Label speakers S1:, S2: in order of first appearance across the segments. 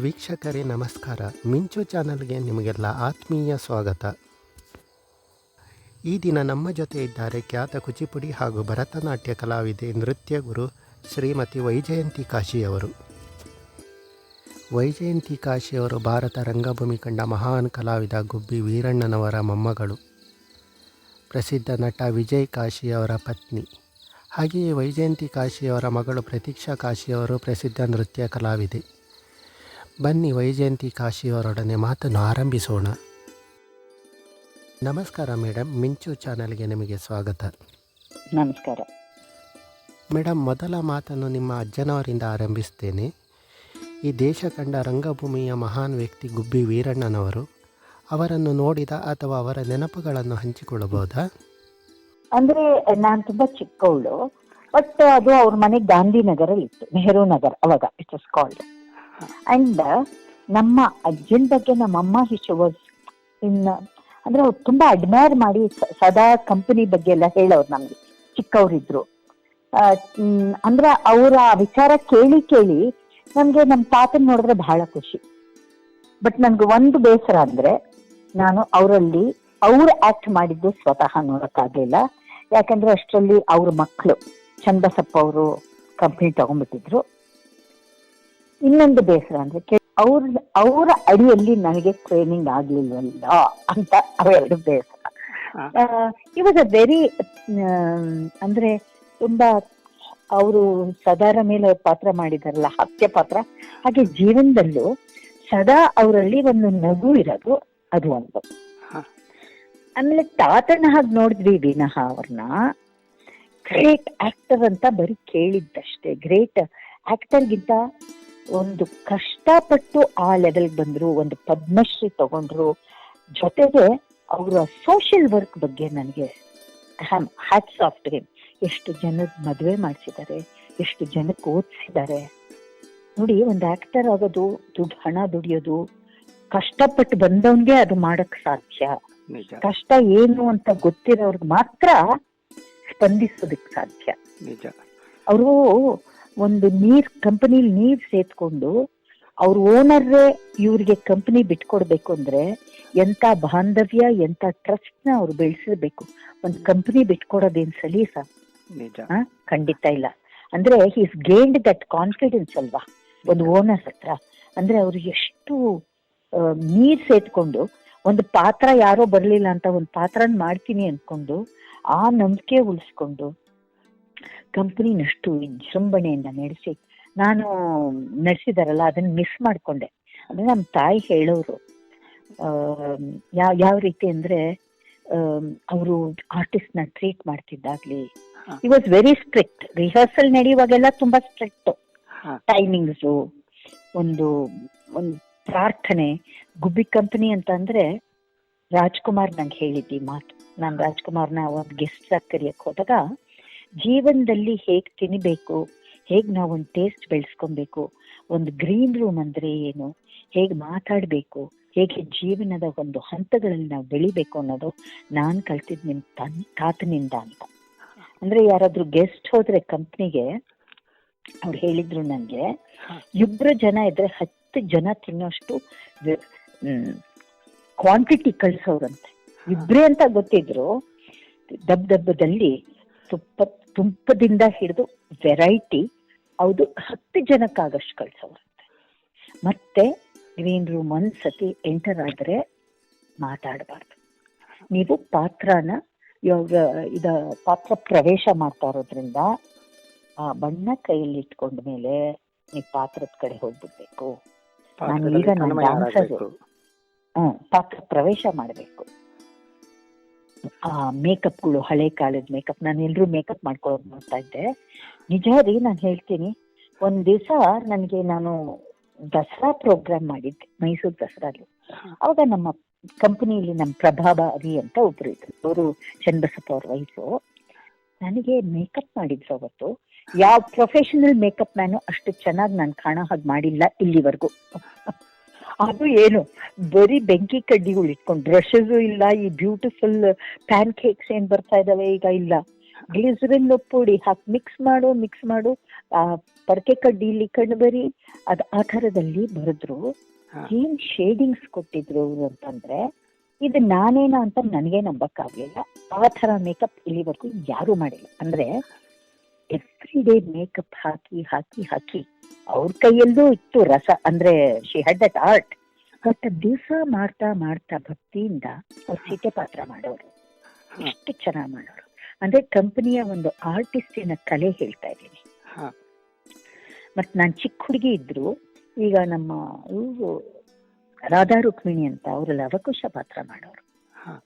S1: ವೀಕ್ಷಕರೇ, ನಮಸ್ಕಾರ. ಮಿಂಚು ಚಾನಲ್ಗೆ ನಿಮಗೆಲ್ಲ ಆತ್ಮೀಯ ಸ್ವಾಗತ. ಈ ದಿನ ನಮ್ಮ ಜೊತೆ ಇದ್ದಾರೆ ಖ್ಯಾತ ಕುಚಿಪುಡಿ ಹಾಗೂ ಭರತನಾಟ್ಯ ಕಲಾವಿದೆ, ನೃತ್ಯ ಗುರು ಶ್ರೀಮತಿ ವೈಜಯಂತಿ ಕಾಶಿಯವರು. ವೈಜಯಂತಿ ಕಾಶಿಯವರು ಭಾರತ ರಂಗಭೂಮಿ ಕಂಡ ಮಹಾನ್ ಕಲಾವಿದ ಗುಬ್ಬಿ ವೀರಣ್ಣನವರ ಮೊಮ್ಮಗಳು. ಪ್ರಸಿದ್ಧ ನಟ ವಿಜಯ್ ಕಾಶಿಯವರ ಪತ್ನಿ. ಹಾಗೆಯೇ ವೈಜಯಂತಿ ಕಾಶಿಯವರ ಮಗಳು ಪ್ರತೀಕ್ಷಾ ಕಾಶಿಯವರು ಪ್ರಸಿದ್ಧ ನೃತ್ಯ ಕಲಾವಿದೆ. ಬನ್ನಿ ವೈಜಯಂತಿ ಕಾಶಿಯವರೊಡನೆ ಮಾತನ್ನು ಆರಂಭಿಸೋಣ. ನಮಸ್ಕಾರ ಮೇಡಮ್ ಮಿಂಚು ಚಾನಲ್ಗೆ ನಿಮಗೆ ಸ್ವಾಗತ.
S2: ನಮಸ್ಕಾರ.
S1: ಮೇಡಮ್ ಮೊದಲ ಮಾತನ್ನು ನಿಮ್ಮ ಅಜ್ಜನವರಿಂದ ಆರಂಭಿಸ್ತೇನೆ. ಈ ದೇಶ ಕಂಡ ರಂಗಭೂಮಿಯ ಮಹಾನ್ ವ್ಯಕ್ತಿ ಗುಬ್ಬಿ ವೀರಣ್ಣನವರು ಅವರನ್ನು ನೋಡಿದ ಅಥವಾ ಅವರ ನೆನಪುಗಳನ್ನು ಹಂಚಿಕೊಳ್ಳಬಹುದಾ?
S2: ಅಂದ್ರೆ ನಾನು ತುಂಬಾ ಚಿಕ್ಕವಳು ಬಟ್ ಅದು ಅವ್ರ ಮನೆ ಗಾಂಧಿನಗರಲ್ಲಿ ಇತ್ತು ನೆಹರು ನಗರ್ ಅವಾಗ ಇಟ್ ಇಸ್ ಕಾಲ್ಡ್ ಅಂಡ್ ನಮ್ಮ ಅಜ್ಜನ ಬಗ್ಗೆ ನಮ್ಮಮ್ಮ ಹಿಶ್ ವಾಸ್ ಇನ್ ಅಂದ್ರೆ ಅವ್ರು ತುಂಬಾ ಅಡ್ಮೈರ್ ಮಾಡಿ ಸದಾ ಕಂಪನಿ ಬಗ್ಗೆ ಎಲ್ಲ ಹೇಳೋರು ನಮ್ಗೆ. ಚಿಕ್ಕವರಿದ್ರು. ಅಂದ್ರೆ ಅವರ ವಿಚಾರ ಕೇಳಿ ಕೇಳಿ ನಮ್ಗೆ ನಮ್ಮ ತಾತನ್ ನೋಡಿದ್ರೆ ಬಹಳ ಖುಷಿ. ಬಟ್ ನನ್ಗೆ ಒಂದು ಬೇಸರ ಅಂದ್ರೆ ನಾನು ಅವರಲ್ಲಿ ಅವ್ರು ಆಕ್ಟ್ ಮಾಡಿದ್ದು ಸ್ವತಃ ನೋಡಕ್ಕಾಗ್ಲಿಲ್ಲ ಯಾಕಂದ್ರೆ ಅಷ್ಟರಲ್ಲಿ ಅವ್ರ ಮಕ್ಕಳು ಚಂದಸಪ್ಪ ಅವರು ಕಂಪ್ನಿ ತಗೊಂಡ್ಬಿಟ್ಟಿದ್ರು. ಇನ್ನೊಂದು ಬೇಸರ ಅಂದ್ರೆ ಅವ್ರ ಅವರ ಅಡಿಯಲ್ಲಿ ನನಗೆ ಟ್ರೈನಿಂಗ್ ಆಗ್ಲಿಲ್ವಲ್ಲ ಅಂತ ಅವೆರಡು ಬೇಸರ. ಇವಾಗ ವೆರಿ ಅಂದ್ರೆ ತುಂಬಾ ಅವರು ಸದಾರ ಮೇಲೆ ಪಾತ್ರ ಮಾಡಿದಾರಲ್ಲ ಹತ್ಯೆ ಪಾತ್ರ ಹಾಗೆ ಜೀವನದಲ್ಲೂ ಸದಾ ಅವರಲ್ಲಿ ಒಂದು ನಗು ಇರೋದು ಅದು ಒಂದು. ಆಮೇಲೆ ತಾತನ ಹಾಗೆ ನೋಡಿದ್ವಿ ವಿನಃ ಅವ್ರನ್ನ. ಗ್ರೇಟ್ ಆಕ್ಟರ್ ಅಂತ ಬರೀ ಕೇಳಿದ್ದಷ್ಟೇ. ಗ್ರೇಟ್ ಆಕ್ಟರ್ಗಿಂತ ಒಂದು ಕಷ್ಟಪಟ್ಟು ಆ ಲೆವೆಲ್ಗೆ ಬಂದ್ರು ಒಂದು ಪದ್ಮಶ್ರೀ ತಗೊಂಡ್ರು. ಜೊತೆಗೆ ಅವರ ಸೋಷಿಯಲ್ ವರ್ಕ್ ಬಗ್ಗೆ ನನಗೆ ಹ್ಯಾಟ್ಸ್ ಆಫ್ ಟು ಹಿಮ್ ಎಷ್ಟು ಜನದ ಮದುವೆ ಮಾಡಿಸಿದ್ದಾರೆ ಎಷ್ಟು ಜನಕ್ಕೆ ಓದಿಸಿದ್ದಾರೆ. ನೋಡಿ ಒಂದು ಆಕ್ಟರ್ ಆಗೋದು ದುಡ್ಡು ಹಣ ದುಡಿಯೋದು ಕಷ್ಟಪಟ್ಟು ಬಂದವನ್ಗೆ ಅದು ಮಾಡಕ್ ಸಾಧ್ಯ. ಕಷ್ಟ ಏನು ಅಂತ ಗೊತ್ತಿರೋರ್ಗ್ ಮಾತ್ರ ಸ್ಪಂದಿಸೋದಕ್ ಸಾಧ್ಯ. ಅವರು ಒಂದು ನೀರ್ ಕಂಪನಿಲಿ ನೀರ್ ಸೇತ್ಕೊಂಡು ಅವ್ರ ಓನರ್ರೇ ಇವ್ರಿಗೆ ಕಂಪನಿ ಬಿಟ್ಕೊಡ್ಬೇಕು ಅಂದ್ರೆ ಎಂತ ಬಾಂಧವ್ಯ ಎಂತ ಟ್ರಸ್ಟ್ನ ಅವ್ರು ಬೆಳೆಸಿರ್ಬೇಕು. ಒಂದ್ ಕಂಪನಿ ಬಿಟ್ಕೊಡೋದೇನ್ ಸಲೀಸ? ಖಂಡಿತ ಇಲ್ಲ. ಅಂದ್ರೆ ಈಸ್ ಗೇನ್ಡ್ ದಟ್ ಕಾನ್ಫಿಡೆನ್ಸ್ ಅಲ್ವಾ? ಒಂದು ಓನರ್ ಹತ್ರ. ಅಂದ್ರೆ ಅವ್ರು ಎಷ್ಟು ನೀರ್ ಸೇತ್ಕೊಂಡು ಒಂದು ಪಾತ್ರ ಯಾರೋ ಬರ್ಲಿಲ್ಲ ಅಂತ ಒಂದು ಪಾತ್ರನ ಮಾಡ್ತೀನಿ ಅನ್ಕೊಂಡು ಆ ನಂಬಿಕೆ ಉಳಿಸ್ಕೊಂಡು ಕಂಪನಿನಷ್ಟು ವಿಜೃಂಭಣೆಯಿಂದ ನಡೆಸಿ ನಾನು ನಡೆಸಿದಾರಲ್ಲ ಅದನ್ನ ಮಿಸ್ ಮಾಡ್ಕೊಂಡೆ. ಅಂದ್ರೆ ನಮ್ಮ ತಾಯಿ ಹೇಳೋರು ಯಾವ ಯಾವ ರೀತಿ ಅಂದ್ರೆ ಅವರು ಆರ್ಟಿಸ್ಟ್ನ treat ಮಾಡ್ತಿದ್ದಾಗ್ಲಿ he was very strict rehearsal ನಡೆಯುವಾಗೆಲ್ಲ ತುಂಬಾ ಸ್ಟ್ರಿಕ್ಟ್
S1: ಟೈಮಿಂಗ್ಸ್
S2: ಟೈಮಿಂಗ್ಸು ಒಂದು ಒಂದು ಪ್ರಾರ್ಥನೆ. ಗುಬ್ಬಿ ಕಂಪನಿ ಅಂತ ಅಂದ್ರೆ ರಾಜ್ಕುಮಾರ್ ನಂಗೆ ಹೇಳಿದ್ದಿ ಮಾತು. ನಾನು ರಾಜ್ಕುಮಾರ್ನ ಒಂದು ಗೆಸ್ಟ್ ಆಗಿ ಕರಿಯಕ್ಕೆ ಹೋದಾಗ ಜೀವನದಲ್ಲಿ ಹೇಗ್ ತಿನ್ಬೇಕು ಹೇಗ್ ನಾವು ಒಂದು ಟೇಸ್ಟ್ ಬೆಳೆಸ್ಕೊಬೇಕು ಒಂದು ಗ್ರೀನ್ ರೂಮ್ ಅಂದ್ರೆ ಏನು ಹೇಗ್ ಮಾತಾಡ್ಬೇಕು ಹೇಗೆ ಜೀವನದ ಒಂದು ಹಂತಗಳಲ್ಲಿ ನಾವು ಬೆಳಿಬೇಕು ಅನ್ನೋದು ನಾನ್ ಕಲ್ತಿದ್ ನಿಮ್ ತನ್ ತಾತನಿಂದ ಅಂತ. ಅಂದ್ರೆ ಯಾರಾದ್ರೂ ಗೆಸ್ಟ್ ಹೋದ್ರೆ ಕಂಪ್ನಿಗೆ ಅವ್ರು ಹೇಳಿದ್ರು ನನ್ಗೆ. ಇಬ್ರು ಜನ ಇದ್ರೆ ಹತ್ತು ಜನ ತಿನ್ನೋಷ್ಟು ಕ್ವಾಂಟಿಟಿ ಕಳ್ಸೋರಂತೆ. ಇಬ್ರೇ ಅಂತ ಗೊತ್ತಿದ್ರು ದಬ್ ದಬ್ಬದಲ್ಲಿ ತುಪ್ಪ ತುಪ್ಪದಿಂದ ಹಿಡಿದು ವೆರೈಟಿ ಹೌದು ಹತ್ತು ಜನಕ್ಕಾಗಷ್ಟು ಕಳ್ಸೋರುತ್ತೆ ಮತ್ತೆ ಗ್ರೀನ್ ರೂಮ್ ಒಂದ್ಸತಿ ಎಂಟರ್ ಆದ್ರೆ ಮಾತಾಡಬಾರ್ದು. ನೀವು ಪಾತ್ರನ ಇವಾಗ ಇದ ಪಾತ್ರ ಪ್ರವೇಶ ಮಾಡ್ತಾ ಇರೋದ್ರಿಂದ ಆ ಬಣ್ಣ ಕೈಯಲ್ಲಿ ಇಟ್ಕೊಂಡ ಮೇಲೆ ನೀವು ಪಾತ್ರದ ಕಡೆ ಹೋಗ್ಬಿಡ್ಬೇಕು. ನಾನು ಈಗ ನನ್ನ ಪಾತ್ರ ಪ್ರವೇಶ ಮಾಡಬೇಕು. ಮೇಕಪ್ಗಳು ಹಳೆ ಕಾಲದ ಮೇಕಪ್ ನಾನು ಎಲ್ಲರೂ ಮೇಕಪ್ ಮಾಡ್ಕೊಳ್ಳೋದು ನೋಡ್ತಾ ಇದ್ದೆ. ನಿಜ ರೀ ನಾನು ಹೇಳ್ತೀನಿ. ಒಂದ್ ದಿವಸ ನನಗೆ ನಾನು ದಸರಾ ಪ್ರೋಗ್ರಾಮ್ ಮಾಡಿದ್ದೆ ಮೈಸೂರು ದಸರಾಲಿ. ಅವಾಗ ನಮ್ಮ ಕಂಪನಿಯಲ್ಲಿ ನಮ್ಮ ಪ್ರಭಾಬಾರಿ ಅಂತ ಒಬ್ರು ಇದ್ರು. ಅವರು ಚನ್ನಬಸಪ್ಪ ಅವ್ರ ವೈಫು ನನಗೆ ಮೇಕಪ್ ಮಾಡಿದ್ರು ಅವತ್ತು. ಯಾವ ಪ್ರೊಫೆಷನಲ್ ಮೇಕಪ್ ಮ್ಯಾನು ಅಷ್ಟು ಚೆನ್ನಾಗಿ ನಾನು ಕಾಣೋ ಹಾಗೆ ಮಾಡಿಲ್ಲ ಇಲ್ಲಿವರೆಗೂ. ಅದು ಏನು? ಬರೀ ಬೆಂಕಿ ಕಡ್ಡಿಗಳು ಇಟ್ಕೊಂಡು ಬ್ರಷಸ್ ಇಲ್ಲ ಈ ಬ್ಯೂಟಿಫುಲ್ ಪ್ಯಾನ್ ಕೇಕ್ಸ್ ಏನ್ ಬರ್ತಾ ಇದಾವೆ ಈಗ ಇಲ್ಲ. ಗ್ಲಿಸರಿನ್ ಪುಡಿ ಹಾಕಿ ಮಿಕ್ಸ್ ಮಾಡು ಮಿಕ್ಸ್ ಮಾಡು. ಆ ಪಡಕೆ ಇಲ್ಲಿ ಕಣ್ಣು ಬರಿ ಅದ್ ಆ ಥರದಲ್ಲಿ ಬರೆದ್ರು. ಏನ್ ಶೇಡಿಂಗ್ಸ್ ಕೊಟ್ಟಿದ್ರು ಅವ್ರು ಅಂತಂದ್ರೆ ಇದು ನಾನೇನ ಅಂತ ನನಗೆ ನಂಬಕ್ಕಾಗ್ಲಿಲ್ಲ. ಆ ತರ ಮೇಕಪ್ ಇಲ್ಲಿವರೆಗೂ ಯಾರು ಮಾಡಿಲ್ಲ. ಅಂದ್ರೆ ಎವ್ರಿ ಡೇ ಮೇಕಪ್ ಹಾಕಿ ಹಾಕಿ ಹಾಕಿ. ಅವ್ರ ಕೈಯಲ್ಲೂ ಇತ್ತು ರಸ. ಅಂದ್ರೆ she had that art but ದಿವಸ ಮಾಡ್ತಾ ಮಾಡ್ತಾ ಭಕ್ತಿಯಿಂದ ಅವ್ರು ಸೀತೆ ಪಾತ್ರ ಮಾಡೋರು. ಎಷ್ಟು ಚೆನ್ನಾಗಿ ಮಾಡೋರು. ಅಂದ್ರೆ ಕಂಪನಿಯ ಒಂದು ಆರ್ಟಿಸ್ಟಿನ ಕಲೆ ಹೇಳ್ತಾ ಇದ್ದೀನಿ.
S1: ಹಾ.
S2: ಮತ್ ನಾನ್ ಚಿಕ್ಕ ಹುಡುಗಿ ಇದ್ರು ಈಗ ನಮ್ಮ ಇವ್ರು ರಾಧಾ ರುಕ್ಮಿಣಿ ಅಂತ ಅವರು ಲವಕುಶ ಪಾತ್ರ ಮಾಡೋರು.
S1: ಹಾ.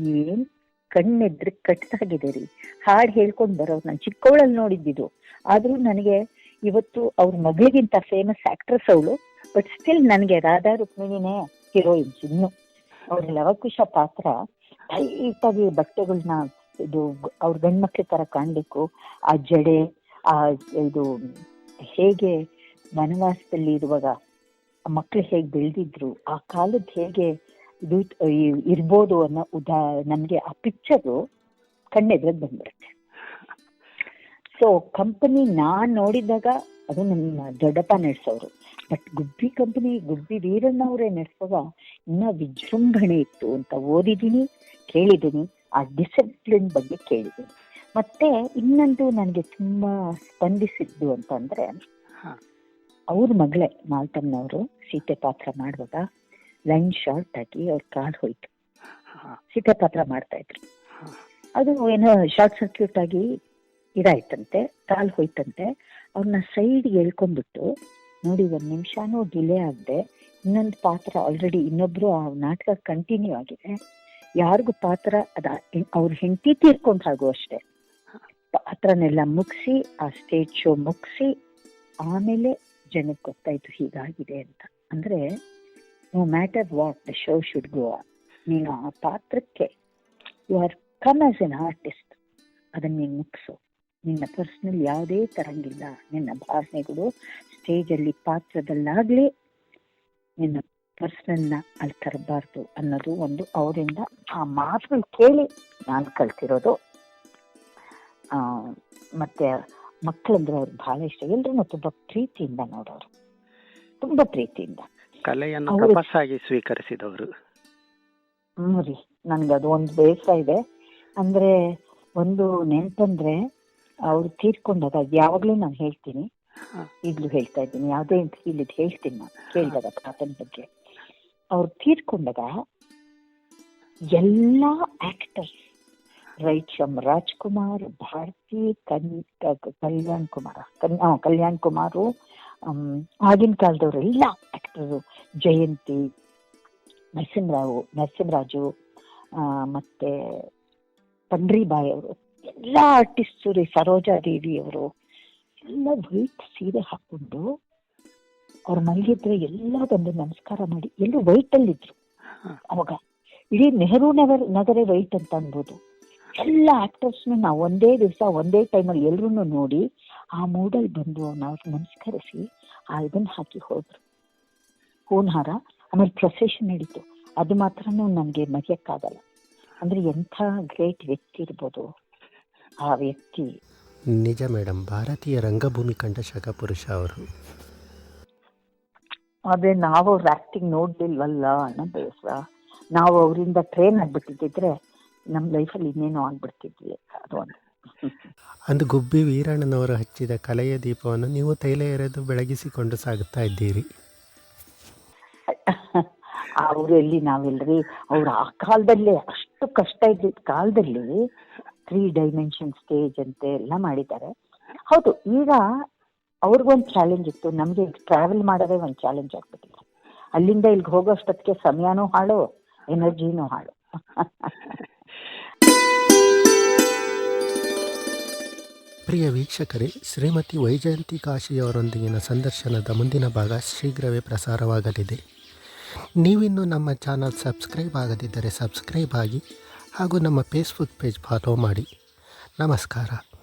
S2: ಏನ್ ಕಣ್ಣೆದ್ರೆ ಕಟ್ಟಾಗಿದೆ ರೀ. ಹಾಡು ಹೇಳ್ಕೊಂಡ್ ಬರೋರು. ನಾನು ಚಿಕ್ಕವಳಲ್ಲಿ ನೋಡಿದ್ದಿದ್ದು ಆದ್ರೂ ನನಗೆ ಇವತ್ತು ಅವ್ರ ಮಗಳಿಗಿಂತ ಫೇಮಸ್ ಆಕ್ಟ್ರೆಸ್ ಅವಳು ಬಟ್ ಸ್ಟಿಲ್ ನನಗೆ ರಾಧಾ ರುಕ್ಮಿಣಿನೇ ಹೀರೋಯಿನ್ಸ್ ಇನ್ನು ಅವ್ರ ಲವಕುಶ ಪಾತ್ರ ಟೈಟ್ ಆಗಿ ಬಟ್ಟೆಗಳನ್ನ ಇದು ಅವ್ರ ಗಂಡ್ಮಕ್ಳ ತರ ಕಾಣ್ಬೇಕು. ಆ ಜಡೆ, ಆ ಇದು ಹೇಗೆ ವನವಾಸದಲ್ಲಿ ಇರುವಾಗ ಮಕ್ಳು ಹೇಗೆ ಬೆಳೆದಿದ್ರು, ಆ ಕಾಲದ ಹೇಗೆ ಇದು ಇರ್ಬೋದು ಅನ್ನೋ ಉದಾ, ನಮ್ಗೆ ಆ ಪಿಕ್ಚರು ಕಣ್ಣೆದ್ರದ್ದು ಬಂದ್ಬಿಡುತ್ತೆ. ಸೊ ಕಂಪನಿ ನಾನು ನೋಡಿದಾಗ ಅದು ನಮ್ಮ ದೊಡ್ಡಪ್ಪ ನಡೆಸೋರು. ಬಟ್ ಗುಬ್ಬಿ ಕಂಪನಿ ಗುಬ್ಬಿ ವೀರಣ್ಣ ಅವರೇ ನಡೆಸುವಾಗ ಇನ್ನ ವಿಜೃಂಭಣೆ ಇತ್ತು ಅಂತ ಓದಿದ್ದೀನಿ ಕೇಳಿದ್ದೀನಿ ಆ ಡಿಸಿಪ್ಲಿನ್ ಬಗ್ಗೆ ಕೇಳಿದ್ದೀನಿ. ಮತ್ತೆ ಇನ್ನೊಂದು ನನಗೆ ತುಂಬಾ ಸ್ಪಂದಿಸಿದ್ದು ಅಂತಂದ್ರೆ. ಅವ್ರ ಮಗಳೇ ಮಾಲ್ತಮ್ಮನವರು ಸೀತೆ ಪಾತ್ರ ಮಾಡುವಾಗ ಲೈನ್ ಶಾರ್ಟ್ ಆಗಿ ಅವ್ರ ಕಾಲ್ ಹೋಯ್ತು. ಸೀತೆ ಪಾತ್ರ ಮಾಡ್ತಾ ಇದ್ರು. ಅದು ಏನೋ ಶಾರ್ಟ್ ಸರ್ಕ್ಯೂಟ್ ಆಗಿ ಇದಾಯ್ತಂತೆ ಕಾಲು ಹೋಯ್ತಂತೆ. ಅವ್ರನ್ನ ಸೈಡ್ಗೆ ಎಳ್ಕೊಂಡ್ಬಿಟ್ಟು ನೋಡಿ ಒಂದು ನಿಮಿಷನೂ ಡಿಲೇ ಆಗದೆ. ಇನ್ನೊಂದು ಪಾತ್ರ ಆಲ್ರೆಡಿ ಇನ್ನೊಬ್ರು ಆ ನಾಟಕ ಕಂಟಿನ್ಯೂ ಆಗಿದೆ. ಯಾರಿಗೂ ಪಾತ್ರ, ಅದ ಅವ್ರ ಹೆಂಡತಿ ತೀರ್ಕೊಂಡು ಹಾಗೂ ಅಷ್ಟೇ. ಪಾತ್ರನೆಲ್ಲ ಮುಗಿಸಿ, ಆ ಸ್ಟೇಜ್ ಶೋ ಮುಗಿಸಿ, ಆಮೇಲೆ ಜನಕ್ಕೆ ಗೊತ್ತಾಯ್ತು ಹೀಗಾಗಿದೆ ಅಂತ. ಅಂದ್ರೆ no matter what the show should go ನೀನು ಆ ಪಾತ್ರಕ್ಕೆ you are come as an artist ಅದನ್ನ ನೀನು ಮುಗಿಸು. ನಿನ್ನ ಪರ್ಸ್ನಲ್ ಯಾವುದೇ ತರಂಗಿಲ್ಲ. ನಿನ್ನ ಭಾವನೆಗಳು ಸ್ಟೇಜಲ್ಲಿ ಪಾತ್ರದಲ್ಲಾಗ್ಲಿ ನಿನ್ನ ಪರ್ಸನಲ್ನ ಅಲ್ಲಿ ತರಬಾರ್ದು ಅನ್ನೋದು ಒಂದು ಅವರಿಂದ ಆ ಮಾತುಗಳು ಕೇಳಿ ನಾನು ಕಲ್ತಿರೋದು. ಆ, ಮತ್ತೆ ಮಕ್ಕಳಂದ್ರೆ ಅವ್ರಿಗೆ ಬಹಳ ಇಷ್ಟ. ಎಲ್ರೂ ತುಂಬಾ ಪ್ರೀತಿಯಿಂದ ನೋಡೋರು. ತುಂಬಾ ಪ್ರೀತಿಯಿಂದ.
S1: ಕಲೆಯನ್ನು ತಪಸ್ಸಾಗಿ ಸ್ವೀಕರಿಸಿದವರು.
S2: ಹ್ಞೂ ರೀ ನನ್ಗೆ ಅದು ಒಂದು ಬೇಸರ ಇದೆ. ಅಂದ್ರೆ ಒಂದು ನೆನ್ಪಂದ್ರೆ ಅವ್ರು ತೀರ್ಕೊಂಡಾಗ ಯಾವಾಗಲೂ ನಾನು ಹೇಳ್ತೀನಿ. ಈಗಲೂ ಹೇಳ್ತಾ ಇದ್ದೀನಿ. ಯಾವುದೇ ಇಲ್ಲಿದ್ ಹೇಳ್ತೀನಿ ನಾನು. ಕೇಳಿದಾಗ ಪ್ರಾರ್ಥನೆ ಬಗ್ಗೆ. ಅವ್ರು ತೀರ್ಕೊಂಡಾಗ ಎಲ್ಲ actors right from Rajkumar Bharathi ಕನ್ ಕಲ್ಯಾಣ್ ಕುಮಾರ್ ಕನ್ ಕಲ್ಯಾಣ್ ಕುಮಾರು ಆಗಿನ ಆಗಿನ ಕಾಲದವರೆಲ್ಲ ಆಕ್ಟರು ಜಯಂತಿ ನರಸಿಂಹರಾವು ನರಸಿಂಹರಾಜು ಮತ್ತೆ ಪಂಡ್ರಿಬಾಯಿ ಅವರು. ಎಲ್ಲ ಆರ್ಟಿಸ್ಟು ರೀ ಸರೋಜಾ ದೇವಿ ಅವರು ಎಲ್ಲ ವೈಟ್ ಸೀರೆ ಹಾಕೊಂಡು ಅವ್ರ ಮಲಗಿದ್ರೆ ಎಲ್ಲ ಬಂದು ನಮಸ್ಕಾರ ಮಾಡಿ ಎಲ್ಲೂ ವೈಟ್ ಅಲ್ಲಿ ಇದ್ರು. ಅವಾಗ ಇಡೀ ನೆಹರು ನಗರ ನಗರೇ ವೈಟ್ ಅಂತ ಅನ್ಬೋದು. ಎಲ್ಲ ಆಕ್ಟರ್ಸ್ನ ನಾವು ಒಂದೇ ದಿವಸ ಒಂದೇ ಟೈಮಲ್ಲಿ ಎಲ್ಲರೂ ನೋಡಿ ಆ ಮೂಡಲ್ಲಿ ಬಂದು ನಾವು ನಮಸ್ಕರಿಸಿ ಆ ಇದನ್ನ ಹಾಕಿ ಹೋದ್ರು. ಹೂನ್ ಹಾರ ಆಮೇಲೆ ಪ್ರೊಸೆಷನ್ ನಡೀತು. ಅದು ಮಾತ್ರನೂ ನನಗೆ ಮರೆಯಕ್ಕಾಗಲ್ಲ. ಅಂದ್ರೆ ಎಂಥ ಗ್ರೇಟ್ ವ್ಯಕ್ತಿ ಇರ್ಬೋದು. ಆ ವ್ಯಕ್ತಿ.
S1: ನಿಜ ಮೇಡಮ್ ಭಾರತೀಯ ರಂಗಭೂಮಿ ಕಂಡ ಶಕಪುರುಷ ಅವರು.
S2: ಅದೇ ನಾವು ಅವ್ರ ಆಕ್ಟಿಂಗ್ ನೋಡ್ಲಿಲ್ವಲ್ಲ ಅನ್ನೋ ಬೇಸರ ನಾವು ಅವರಿಂದ ಟ್ರೈನ್ ಆಗ್ಬಿಟ್ಟಿದ್ರೆ ನಮ್ಮ ಲೈಫಲ್ಲಿ ಇನ್ನೇನೋ ಆಗ್ಬಿಡ್ತಿದ್ವಿ ಅದು ಒಂದು.
S1: ಅಂದು ಗುಬ್ಬಿ ವೀರಣ್ಣನವರು ಹಚ್ಚಿದ ಕಲೆಯ ದೀಪವನ್ನು ನೀವು ತೈಲ ಎರೆದು ಬೆಳಗಿಸಿಕೊಂಡು ಸಾಗುತ್ತಾ ಇದ್ದೀರಿ.
S2: ಅವರಲ್ಲಿ ನಾವೆಲ್ರಿ ಅವ್ರು ಆ ಕಾಲದಲ್ಲೇ ಅಷ್ಟು ಕಷ್ಟ ಇದ್ದಿದ್ದ ಕಾಲದಲ್ಲಿ ತ್ರೀ ಡೈಮೆನ್ಷನ್ ಸ್ಟೇಜ್ ಅಂತೆ ಎಲ್ಲ ಮಾಡಿದ್ದಾರೆ. ಹೌದು, ಈಗ ಅವ್ರಿಗೊಂದು ಚಾಲೆಂಜ್ ಇತ್ತು. ನಮಗೆ ಟ್ರಾವೆಲ್ ಮಾಡೋದೇ ಒಂದು ಚಾಲೆಂಜ್ ಆಗ್ಬಿಟ್ಟಿದೆ. ಅಲ್ಲಿಂದ ಇಲ್ಲಿಗೆ ಹೋಗೋ ಅಷ್ಟೊತ್ತಿಗೆ ಸಮಯನೂ ಹಾಳು ಎನರ್ಜಿನೂ ಹಾಳು.
S1: ಪ್ರಿಯ ವೀಕ್ಷಕರೇ, ಶ್ರೀಮತಿ ವೈಜಯಂತಿ ಕಾಶಿಯವರೊಂದಿಗಿನ ಸಂದರ್ಶನದ ಮುಂದಿನ ಭಾಗ ಶೀಘ್ರವೇ ಪ್ರಸಾರವಾಗಲಿದೆ. ನೀವಿನ್ನು ನಮ್ಮ ಚಾನಲ್ ಸಬ್ಸ್ಕ್ರೈಬ್ ಆಗದಿದ್ದರೆ ಸಬ್ಸ್ಕ್ರೈಬ್ ಆಗಿ ಹಾಗೂ ನಮ್ಮ ಫೇಸ್ಬುಕ್ ಪೇಜ್ ಫಾಲೋ ಮಾಡಿ. ನಮಸ್ಕಾರ.